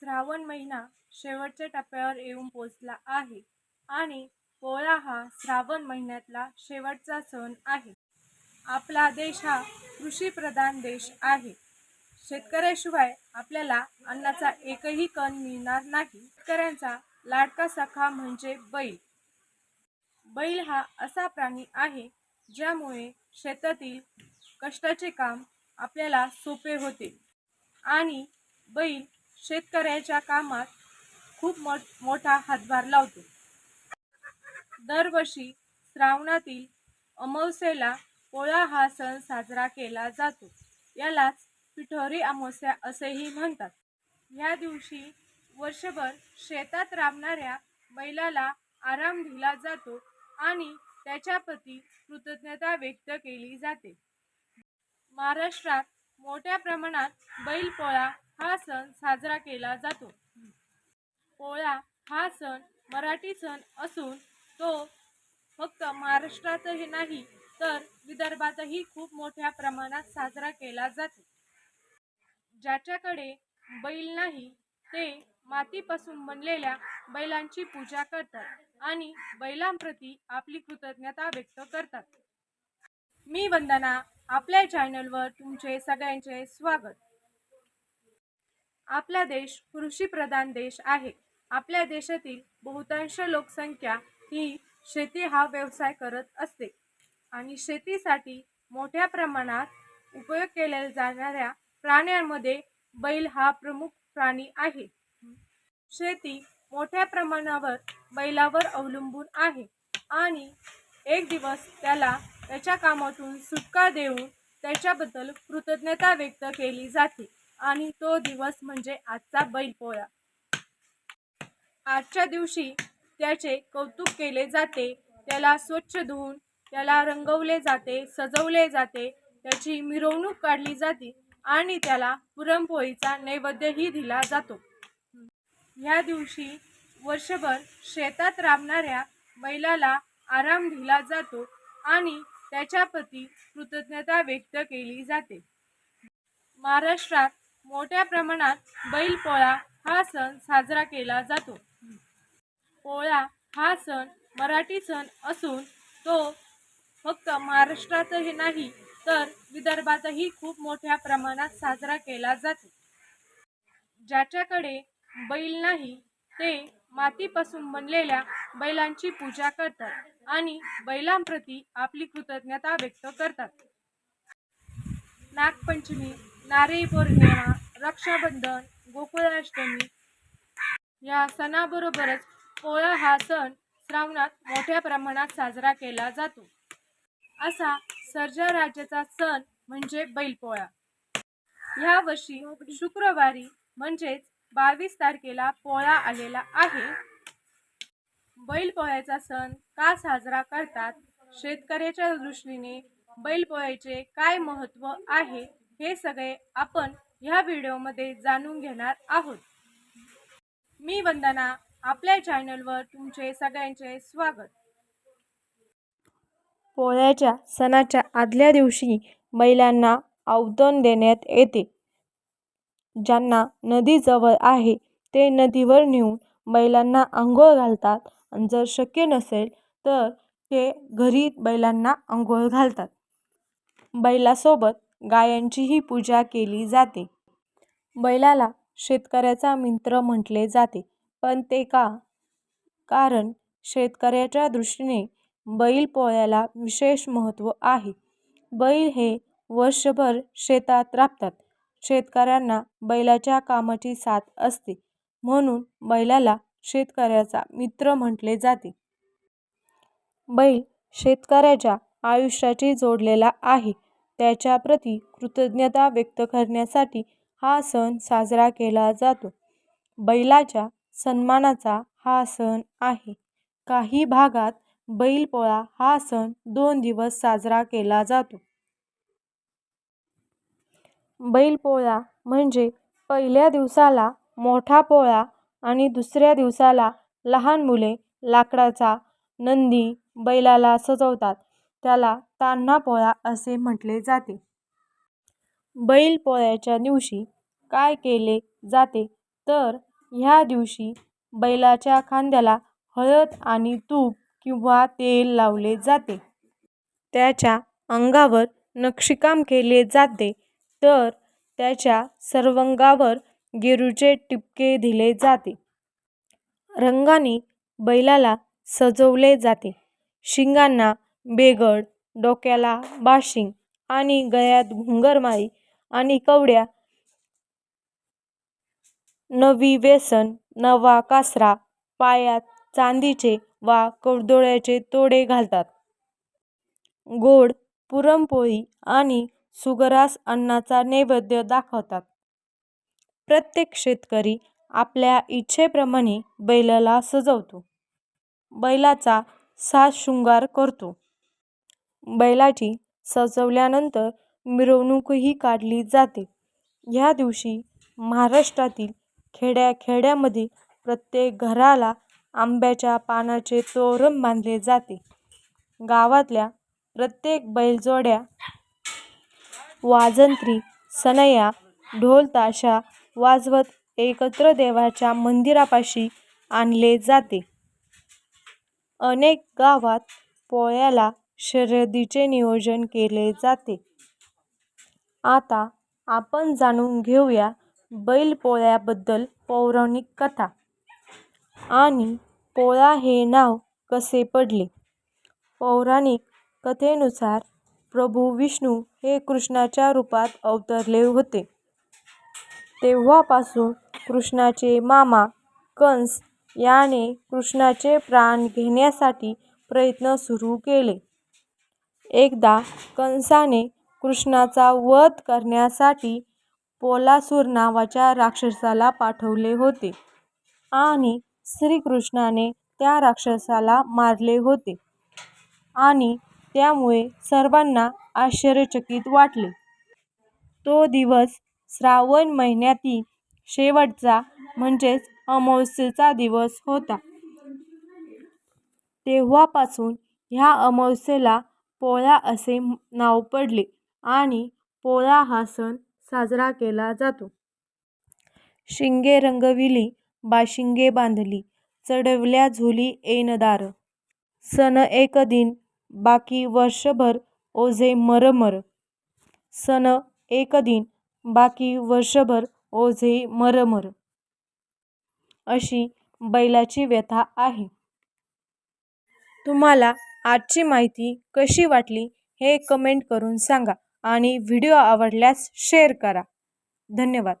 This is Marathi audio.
श्रावण महिना शेवटच्या टप्प्यावर येऊन पोचला आहे आणि पोळा हा श्रावण महिन्यातला शेवटचा सण आहे. आपला देश हा कृषीप्रधान देश आहे. शेतकऱ्याशिवाय आपल्याला अन्नाचा एकही कण मिळणार नाही. शेतकऱ्यांचा लाडका सखा म्हणजे बैल. बैल हा असा प्राणी आहे ज्यामुळे शेतातील कष्टाचे काम आपल्याला सोपे होते. आणि बैल शेतकऱ्याच्या कामात खूप मोठ मोठा हातभार लावतो. दरवर्षी श्रावणातील अमावस्येला पोळा हा सण साजरा केला जातो. यालाच पिठोरी अमावस्या असेही म्हणतात. या दिवशी वर्षभर शेतात राबणाऱ्या बैलाला आराम दिला जातो आणि त्याच्याप्रती कृतज्ञता व्यक्त केली जाते. महाराष्ट्रात मोठ्या प्रमाणात बैलपोळा हा सण साजरा केला जातो. पोळा हा सण मराठी सण असून तो फक्त महाराष्ट्रातही नाही तर विदर्भातही खूप मोठ्या प्रमाणात साजरा केला जातो. ज्याच्याकडे बैल नाही ते मातीपासून बनलेल्या बैलांची पूजा करतात आणि बैलांप्रती आपली कृतज्ञता व्यक्त करतात. मी वंदना आपल्या चॅनलवर तुमचे सगळ्यांचे स्वागत. आपला देश कृषीप्रधान देश आहे. आपल्या देशातील बहुतांश लोकसंख्या ही शेती हा व्यवसाय करत असते. आणि शेतीसाठी मोठ्या प्रमाणात उपयोग केल्या जाणाऱ्या प्राण्यांमध्ये बैल हा प्रमुख प्राणी आहे. शेती मोठ्या प्रमाणावर बैलावर अवलंबून आहे. आणि एक दिवस त्याला त्याच्या कामातून सुटका देऊन त्याच्याबद्दल कृतज्ञता व्यक्त केली जाते. आणि तो दिवस म्हणजे आजचा बैलपोळा. आजच्या दिवशी त्याचे कौतुक केले जाते. त्याला स्वच्छ धुवून त्याला रंगवले जाते सजवले जाते. त्याची मिरवणूक काढली जाते आणि त्याला पुरणपोळीचा नैवेद्यही दिला जातो. ह्या दिवशी वर्षभर शेतात राबणाऱ्या बैलाला आराम दिला जातो आणि त्याच्याप्रती कृतज्ञता व्यक्त केली जाते. महाराष्ट्रात मोठ्या प्रमाणात बैलपोळा हा सण साजरा केला जातो. पोळा हा सण मराठी सण असून तो फक्त महाराष्ट्रातही नाही तर विदर्भातही खूप मोठ्या प्रमाणात साजरा केला जातो. ज्याच्याकडे बैल नाही ते मातीपासून बनलेल्या बैलांची पूजा करतात आणि बैलांप्रती आपली कृतज्ञता व्यक्त करतात. नागपंचमी नारळी पौर्णिमा रक्षाबंधन गोकुळाष्टमी या सणाबरोबरच पोळा हा सण श्रावणात मोठ्या प्रमाणात साजरा केला जातो. असा सर्जा राज्याचा सण म्हणजे बैलपोळा. ह्या वर्षी शुक्रवारी म्हणजेच बावीस तारखेला पोळा आलेला आहे. बैलपोळ्याचा सण का साजरा करतात? शेतकऱ्याच्या दृष्टीने बैलपोळ्याचे काय महत्त्व आहे? हे सगळे आपण ह्या व्हिडिओमध्ये जाणून घेणार आहोत. मी वंदना आपल्या चॅनलवर तुमचे सगळ्यांचे स्वागत. पोळ्याच्या सणाच्या आदल्या दिवशी बैलांना औतण देण्यात येते. ज्यांना नदी जवळ आहे ते नदीवर नेऊन बैलांना आंघोळ घालतात. आणि जर शक्य नसेल तर ते घरी बैलांना आंघोळ घालतात. बैलासोबत गायांचीही पूजा केली जाते. बैलाला शेतकऱ्याचा मित्र म्हटले जाते. पण ते का? कारण शेतकऱ्याच्या दृष्टीने बैल पोळ्याला विशेष महत्त्व आहे. बैल हे वर्षभर शेतात राबतात. शेतकऱ्यांना बैलाच्या कामाची साथ असते. म्हणून बैलाला शेतकऱ्याचा मित्र म्हटले जाते. बैल शेतकऱ्याच्या आयुष्याशी जोडलेला आहे. त्याच्याप्रती कृतज्ञता व्यक्त करण्यासाठी हा सण साजरा केला जातो. बैलाच्या सन्मानाचा हा सण आहे. काही भागात बैलपोळा हा सण दोन दिवस साजरा केला जातो. बैलपोळा म्हणजे पहिल्या दिवसाला मोठा पोळा आणि दुसऱ्या दिवसाला लहान मुले लाकडाचा नंदी बैलाला सजवतात. त्याला तान्हा पोळा असे म्हटले जाते. बैलपोळ्याच्या दिवशी काय केले जाते? तर ह्या दिवशी बैलाच्या खांद्याला हळद आणि तूप किंवा तेल लावले जाते. त्याच्या अंगावर नक्षीकाम केले जाते. तर त्याच्या सर्वांगावर गेरूचे ठिपके दिले जाते. रंगांनी बैलाला सजवले जाते. शिंगांना बेगड डोक्याला बाशिंग आणि गळ्यात घुंगरमाळी आणि कवड्या. नवी व्यसन नवा कासरा पायात चांदीचे वा करदोळ्याचे तोडे घालतात. गोड पुरणपोळी आणि सुगरास अन्नाचा नैवेद्य दाखवतात. प्रत्येक शेतकरी आपल्या इच्छेप्रमाणे बैलाला सजवतो. बैलाचा साज शृंगार करतो. बैलाची सजवल्यानंतर मिरवणूकही काढली जाते. ह्या दिवशी महाराष्ट्रातील खेड्याखेड्यामध्ये प्रत्येक घराला आंब्याच्या पानाचे तोरण बांधले जाते. गावातल्या प्रत्येक बैलजोड्या वाजंत्री सनया ढोलताशा वाजवत एकत्र देवाच्या मंदिरापाशी आणले जाते. अनेक गावात पोळ्याला शर्यतीचे नियोजन केले जाते. आता आपण जाणून घेऊया बैलपोळ्याबद्दल पौराणिक कथा. आणि पोळा हे नाव कसे पडले? पौराणिक कथेनुसार प्रभू विष्णू हे कृष्णाच्या रूपात अवतरले होते. तेव्हापासून कृष्णाचे मामा कंस याने कृष्णाचे प्राण घेण्यासाठी प्रयत्न सुरू केले. एकदा कंसाने कृष्णाचा वध करण्यासाठी पोलासूर नावाच्या राक्षसाला पाठवले होते आणि श्रीकृष्णाने त्या राक्षसाला मारले होते आणि त्यामुळे सर्वांना आश्चर्यचकित वाटले. तो दिवस श्रावण महिन्यातील शेवटचा म्हणजेच अमावस्येचा दिवस होता. तेव्हापासून ह्या अमावस्येला पोळा असे नाव पडले आणि पोळा हा सण साजरा केला जातो. शिंगे रंगविली बाशिंगे बांधली चढवल्या झुली ऐन दार सन एक दिन बाकी वर्षभर ओझे मरमर. सन एक दिन बाकी वर्षभर ओझे मरमर. अशी बैलाची व्यथा आहे. तुम्हाला आजची माहिती कशी वाटली हे कमेंट करून सांगा आणि व्हिडिओ आवडल्यास शेअर करा. धन्यवाद.